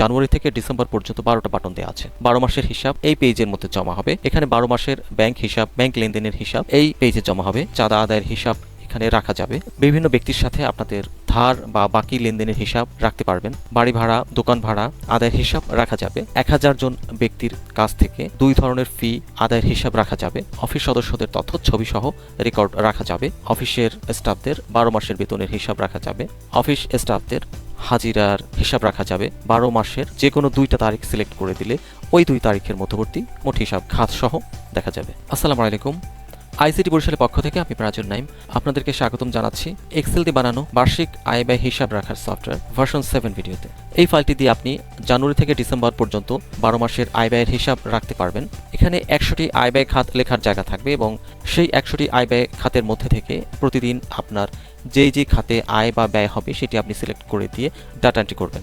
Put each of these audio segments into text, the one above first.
জানুয়ারি থেকে ডিসেম্বর পর্যন্ত বারোটা বাটন দেওয়া আছে। বারো মাসের হিসাব এই পেজের মধ্যে জমা হবে। এখানে বারো মাসের ব্যাংক হিসাব, ব্যাংক লেনদেনের হিসাব এই পেজে জমা হবে। চাঁদা আদায়ের হিসাব এখানে রাখা যাবে। বিভিন্ন ব্যক্তির সাথে আপনাদের ধার বা বাকি লেনদেনের হিসাব রাখতে পারবেন। বাড়ি ভাড়া, দোকান ভাড়া, আদায়ের হিসাব রাখা যাবে। এক হাজার জন ব্যক্তির কাছ থেকে দুই ধরনের ফি আদায়ের হিসাব রাখা যাবে। অফিস সদস্যদের তথ্য ছবি সহ রেকর্ড রাখা যাবে। অফিসের স্টাফদের বারো মাসের বেতনের হিসাব রাখা যাবে। অফিস স্টাফদের হাজিরার হিসাব রাখা যাবে। বারো মাসের যে কোনো দুইটা তারিখ সিলেক্ট করে দিলে ওই দুই তারিখের মধ্যবর্তী মোট হিসাব খাত সহ দেখা যাবে। আসসালামু আলাইকুম। আইসিটি বরিশালের পক্ষ থেকে আমি প্রাজুল নাইম আপনাদেরকে স্বাগতম জানাচ্ছি এক্সেল দিয়ে বানানো বার্ষিক আয় ব্যয় হিসাব রাখার সফটওয়্যার ভার্সন সেভেন ভিডিওতে। এই ফাইলটি দিয়ে আপনি জানুয়ারি থেকে ডিসেম্বর পর্যন্ত বারো মাসের আয় ব্যয়ের হিসাব রাখতে পারবেন। এখানে একশোটি আয় ব্যয় খাত লেখার জায়গা থাকবে এবং সেই একশোটি আয় ব্যয় খাতের মধ্যে থেকে প্রতিদিন আপনার যেই যে খাতে আয় বা ব্যয় হবে সেটি আপনি সিলেক্ট করে দিয়ে ডাটা এন্ট্রি করবেন।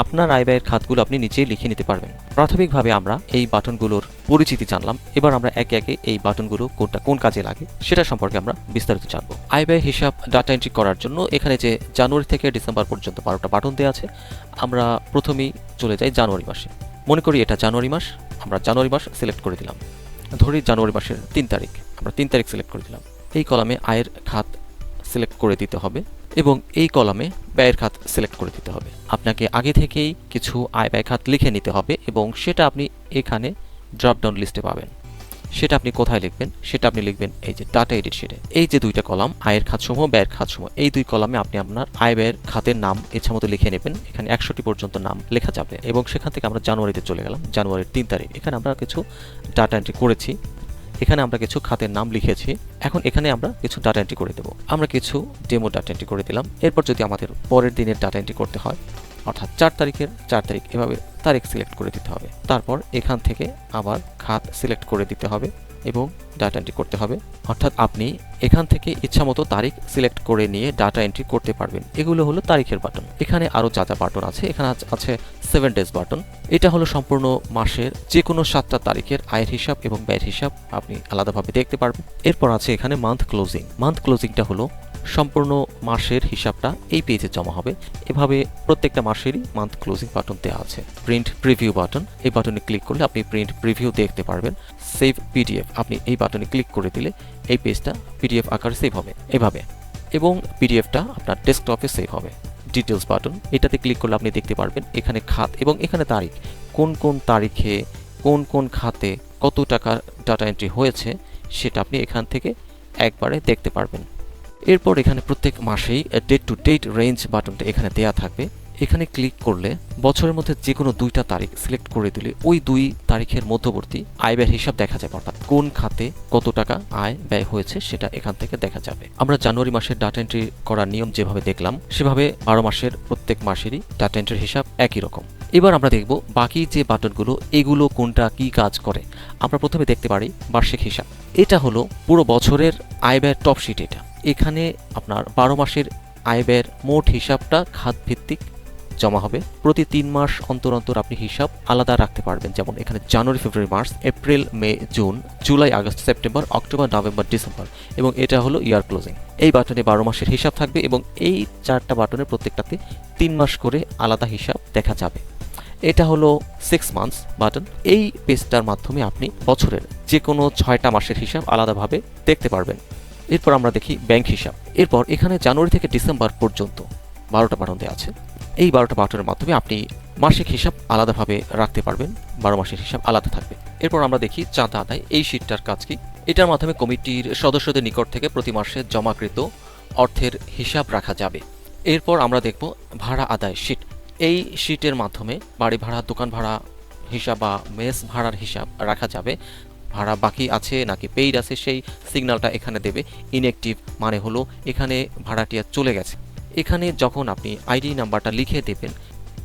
আপনার আয় ব্যয়ের খাতগুলো আপনি নিজেই লিখে নিতে পারবেন। প্রাথমিকভাবে আমরা এই বাটনগুলোর পরিচিতি জানলাম। এবার আমরা একে একে এই বাটনগুলো কোনটা কোন কাজে লাগে সেটা সম্পর্কে আমরা বিস্তারিত জানব। আয় ব্যয় হিসাব ডাটা এন্ট্রি করার জন্য এখানে যে জানুয়ারি থেকে ডিসেম্বর পর্যন্ত বারোটা বাটন দেওয়া আছে, আমরা প্রথমেই চলে যাই জানুয়ারি মাসে। মনে করি এটা জানুয়ারি মাস, আমরা জানুয়ারি মাস সিলেক্ট করে দিলাম। ধরি জানুয়ারি মাসের তিন তারিখ, আমরা তিন তারিখ সিলেক্ট করে দিলাম। এই কলামে আয়ের খাত সিলেক্ট করে দিতে হবে। এবং এই কলামে ব্যয়ের খাত সিলেক্ট করে দিতে হবে। আপনাকে আগে থেকেই কিছু আয় ব্যয় খাত লিখে নিতে হবে এবং সেটা আপনি এখানে ড্রপ ডাউন লিস্টে পাবেন। সেটা আপনি কোথায় লিখবেন? সেটা আপনি লিখবেন এই যে ডাটা এডিট শিটে এই যে দুইটা কলাম, আয়ের খাতসমূহ, ব্যয়ের খাতসমূহ, এই দুই কলামে আপনি আপনার আয় ব্যয়ের খাতের নাম ইচ্ছা মতো লিখে নেবেন। এখানে একশোটি পর্যন্ত নাম লেখা যাবে এবং সেখান থেকে আমরা জানুয়ারিতে চলে গেলাম, জানুয়ারির তিন তারিখ। এখানে আমরা কিছু ডাটা এন্ট্রি করেছি। এখানে আমরা কিছু খাতের নাম লিখেছি। এখন এখানে আমরা কিছু ডাটা এন্ট্রি করে দেব। আমরা কিছু ডেমো ডাটা এন্ট্রি করে দিলাম। এরপর যদি আমাদের পরের দিনের ডাটা এন্ট্রি করতে হয়, অর্থাৎ চার তারিখের, চার তারিখ এভাবে তারিখ সিলেক্ট করে দিতে হবে। তারপর এখান থেকে আবার খাত সিলেক্ট করে দিতে হবে। এবং ডাটা এন্ট্রি করতে হবে। অর্থাৎ আপনি এখান থেকে ইচ্ছামতো তারিখ সিলেক্ট করে নিয়ে ডাটা এন্ট্রি করতে পারবেন। এগুলো হলো তারিখের বাটন এখানে আরও যা যা বাটন আছে, এখানে আছে সেভেন ডেজ বাটন এটা হলো সম্পূর্ণ মাসের যে কোনো সাতটা তারিখের আয়ের হিসাব এবং ব্যয়ের হিসাব আপনি আলাদাভাবে দেখতে পারবেন। এরপর আছে এখানে মান্থ ক্লোজিং মান্থ ক্লোজিংটা হলো সম্পূর্ণ মাসের হিসাবটা এই পেজে জমা হবে। এভাবে প্রত্যেকটা মাসেরই মান্থ ক্লোজিং বাটন দেওয়া আছে। প্রিন্ট প্রিভিউ বাটন এই বাটনে ক্লিক করলে আপনি প্রিন্ট প্রিভিউ দেখতে পারবেন। সেভ পিডিএফ আপনি এই বাটনে ক্লিক করে দিলে এই পেজটা পিডিএফ আকারে সেভ হবে। এভাবে। এবং পিডিএফটা আপনার ডেস্কটপে সেভ হবে। ডিটেলস বাটন এটাতে ক্লিক করলে আপনি দেখতে পারবেন এখানে খাত এবং এখানে তারিখ। কোন কোন তারিখে, কোন কোন খাতে কত টাকার ডাটা এন্ট্রি হয়েছে, সেটা আপনি এখান থেকে একবারে দেখতে পারবেন। এরপর এখানে প্রত্যেক মাসেই ডেট টু ডেট রেঞ্জ বাটনটা এখানে দেওয়া থাকবে। এখানে ক্লিক করলে বছরের মধ্যে যে কোনো দুইটা তারিখ সিলেক্ট করে দিলে ওই দুই তারিখের মধ্যবর্তী আয় ব্যয়ের হিসাব দেখা যাবে, অর্থাৎ কোন খাতে কত টাকা আয় ব্যয় হয়েছে সেটা এখান থেকে দেখা যাবে। আমরা জানুয়ারি মাসের ডাটা এন্ট্রি করার নিয়ম যেভাবে দেখলাম, সেভাবে বারো মাসের প্রত্যেক মাসেরই ডাটা এন্ট্রির হিসাব একই রকম। এবার আমরা দেখব বাকি যে বাটনগুলো এগুলো কোনটা কি কাজ করে। আমরা প্রথমে দেখতে পারি বার্ষিক হিসাব। এটা হলো পুরো বছরের আয় ব্যয়ের টপ শিট এটা। এখানে আপনার বারো মাসের আয় ব্যয়ের মোট হিসাবটা খাত ভিত্তিক জমা হবে। প্রতি তিন মাস অন্তর অন্তর আপনি হিসাব আলাদা রাখতে পারবেন। যেমন এখানে January, February, March, April, May, June, July, August, September, October, November, December এবং এটা হলো ইয়ার ক্লোজিং। এই বাটনে বারো মাসের হিসাব থাকবে এবং এই চারটা বাটনের প্রত্যেকটাতে তিন মাস করে আলাদা হিসাব দেখা যাবে। এটা হলো সিক্স মান্থস বাটন। এই পেজটার মাধ্যমে আপনি বছরের যে কোনো ছয়টা মাসের হিসাব আলাদাভাবে দেখতে পারবেন। এরপর আমরা দেখি ব্যাংক হিসাব। এরপর এখানে জানুয়ারি থেকে ডিসেম্বর পর্যন্ত বারোটা বাটন দেওয়া আছে। এই বারোটা বাটনের মাধ্যমে আপনি মাসিক হিসাব আলাদাভাবে রাখতে পারবেন, বারো মাসের হিসাব আলাদা থাকবে। এরপর আমরা দেখি চাঁদা আদায়, এই শীটটার কাজ কি? এটার মাধ্যমে কমিটির সদস্যদের নিকট থেকে প্রতি মাসে জমাকৃত অর্থের হিসাব রাখা যাবে। এরপর আমরা দেখব ভাড়া আদায় শীট। এই শীটের মাধ্যমে বাড়ি ভাড়া, দোকান ভাড়া হিসাব বা মেস ভাড়ার হিসাব রাখা যাবে। ভাড়া বাকি আছে নাকি পেইড আছে সেই সিগন্যালটা এখানে দেবে। ইনঅ্যাক্টিভ মানে হলো এখানে ভাড়াটিয়া চলে গেছে। এখানে যখন আপনি আইডি নাম্বারটা লিখে দেবেন,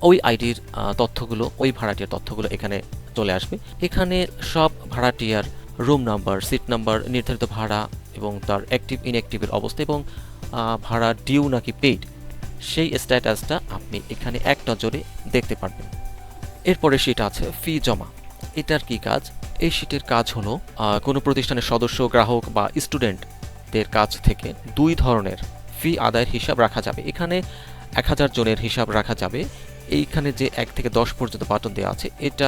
ওই আইডির তথ্যগুলো, ওই ভাড়াটিয়ার তথ্যগুলো এখানে চলে আসবে। এখানে সব ভাড়াটিয়ার রুম নাম্বার, সিট নাম্বার, নির্ধারিত ভাড়া এবং তার অ্যাক্টিভ, ইনঅ্যাক্টিভের অবস্থা এবং ভাড়া ডিউ নাকি পেইড, সেই স্ট্যাটাসটা আপনি এখানে এক নজরে দেখতে পারবেন। এরপরে সেটা আছে ফি জমা। এটার কি কাজ? এই শীটের কাজ হলো কোনো প্রতিষ্ঠানের সদস্য, গ্রাহক বা স্টুডেন্টদের কাছ থেকে দুই ধরনের ফি আদায়ের হিসাব রাখা যাবে। এখানে এক হাজার জনের হিসাব রাখা যাবে। এইখানে যে এক থেকে দশ পর্যন্ত বাটন দেওয়া আছে, এটা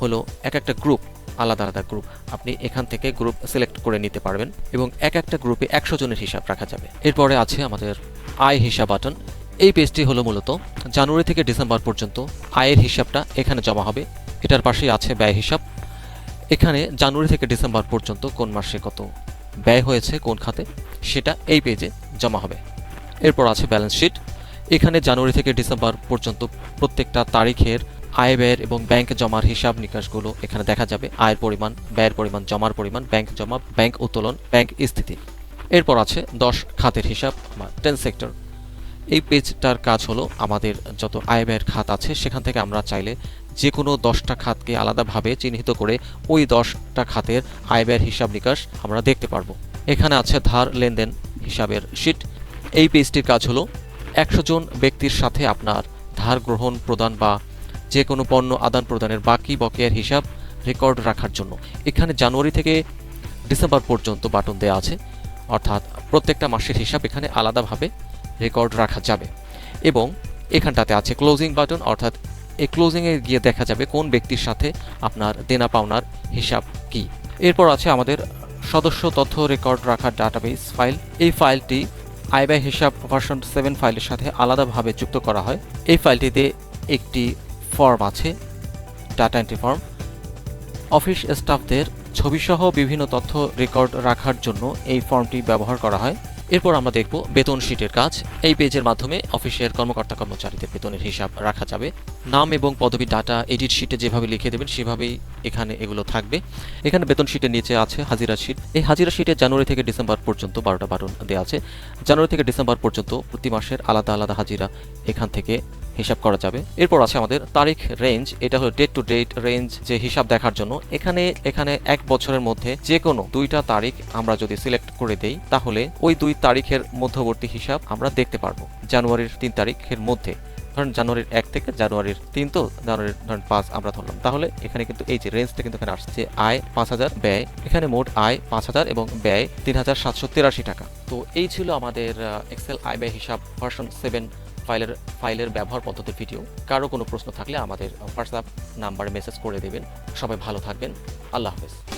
হলো এক একটা গ্রুপ আলাদা আলাদা গ্রুপ আপনি এখান থেকে গ্রুপ সিলেক্ট করে নিতে পারবেন এবং এক একটা গ্রুপে একশো জনের হিসাব রাখা যাবে। এরপরে আছে আমাদের আয় হিসাব বাটন এই পেজটি হলো মূলত জানুয়ারি থেকে ডিসেম্বর পর্যন্ত আয়ের হিসাবটা এখানে জমা হবে। এটার পাশেই আছে ব্যয় হিসাব। এখানে জানুয়ারি থেকে ডিসেম্বর পর্যন্ত কোন মাসে কত ব্যয় হয়েছে কোন খাতে? সেটা এই পেজে জমা হবে। এরপর আছে ব্যালেন্স শিট এখানে জানুয়ারি থেকে ডিসেম্বর পর্যন্ত প্রত্যেকটা তারিখের আয় ব্যয়ের এবং ব্যাংক জমার হিসাব নিকাশগুলো এখানে দেখা যাবে। আয়ের পরিমাণ, ব্যয়ের পরিমাণ, জমার পরিমাণ ব্যাংক জমা ব্যাংক উত্তোলন ব্যাংক স্থিতি। এরপর আছে দশ খাতের হিসাব, বা টেন সেক্টর এই পেজটার কাজ হলো আমাদের যত আয় ব্যয়ের খাত আছে, সেখান থেকে আমরা চাইলে যে কোনো দশটা খাতকে আলাদাভাবে চিহ্নিত করে ওই দশটা খাতের আয় ব্যয়ের হিসাব নিকাশ আমরা দেখতে পারব। এখানে আছে ধার, লেনদেন হিসাবের শিট। এই পেজটির কাজ হলো একশো জন ব্যক্তির সাথে আপনার ধার গ্রহণ প্রদান বা যে কোনো পণ্য আদান প্রদানের বাকি বকেয়ার হিসাব রেকর্ড রাখার জন্য। এখানে জানুয়ারি থেকে ডিসেম্বর পর্যন্ত বাটন দেওয়া আছে, অর্থাৎ প্রত্যেকটা মাসের হিসাব এখানে আলাদাভাবে রেকর্ড রাখা যাবে। এবং এখানটাতে আছে ক্লোজিং বাটন, অর্থাৎ এই ক্লোজিংয়ে গিয়ে দেখা যাবে কোন ব্যক্তির সাথে আপনার দেনা পাওনার হিসাব কি। এরপর আছে আমাদের সদস্য তথ্য রেকর্ড রাখার ডাটাবেস ফাইল এই ফাইলটি আয় ব্যয় হিসাব ভার্সন সেভেন ফাইলের সাথে আলাদাভাবে যুক্ত করা হয়। এই ফাইলটিতে একটি ফর্ম আছে ডাটা এন্ট্রি ফর্ম অফিস স্টাফদের ছবিসহ বিভিন্ন তথ্য রেকর্ড রাখার জন্য এই ফর্মটি ব্যবহার করা হয়। এরপর আমরা দেখব বেতন শিটের কাজ। এই পেজের মাধ্যমে অফিসের কর্মকর্তা কর্মচারীদের বেতনের হিসাব রাখা যাবে। নাম এবং পদবি ডাটা এডিট শিটে যেভাবে লিখে দেবেন, সেভাবেই এখানে এগুলো থাকবে। এখানে বেতন শিটের নিচে আছে হাজিরা শিট এই হাজিরা শিটে জানুয়ারি থেকে ডিসেম্বর পর্যন্ত বারোটা বাটন দেওয়া আছে। জানুয়ারি থেকে ডিসেম্বর পর্যন্ত প্রতি মাসের আলাদা আলাদা হাজিরা এখান থেকে হিসাব করা যাবে। এরপর আছে আমাদের তারিখ রেঞ্জ এটা হলো ডেট টু ডেট রেঞ্জ যে হিসাব দেখার জন্য। এখানে এখানে এক বছরের মধ্যে যে কোনো দুইটা তারিখ আমরা যদি সিলেক্ট করে দেই, তাহলে ওই দুই তারিখের মধ্যবর্তী হিসাব আমরা দেখতে পারব, জানুয়ারির তিন তারিখের মধ্যে। ধরেন জানুয়ারির এক থেকে জানুয়ারির তিন তো জানুয়ারির ধরেন পাঁচ আমরা ধরলাম। তাহলে এখানে কিন্তু এই যে রেঞ্জটা কিন্তু এখানে আসছে আয় পাঁচ হাজার, ব্যয়, এখানে মোট আয় পাঁচ হাজার এবং ব্যয় তিন হাজার সাতশো তিরাশি টাকা। তো এই ছিল আমাদের এক্সেল আয় ব্যয় হিসাব ভার্সন সেভেন ফাইলের ফাইলের ব্যবহার পদ্ধতির ভিডিও কারও কোনো প্রশ্ন থাকলে আমাদের হোয়াটসঅ্যাপ নাম্বারে মেসেজ করে দেবেন। সবাই ভালো থাকবেন। আল্লাহ হাফেজ।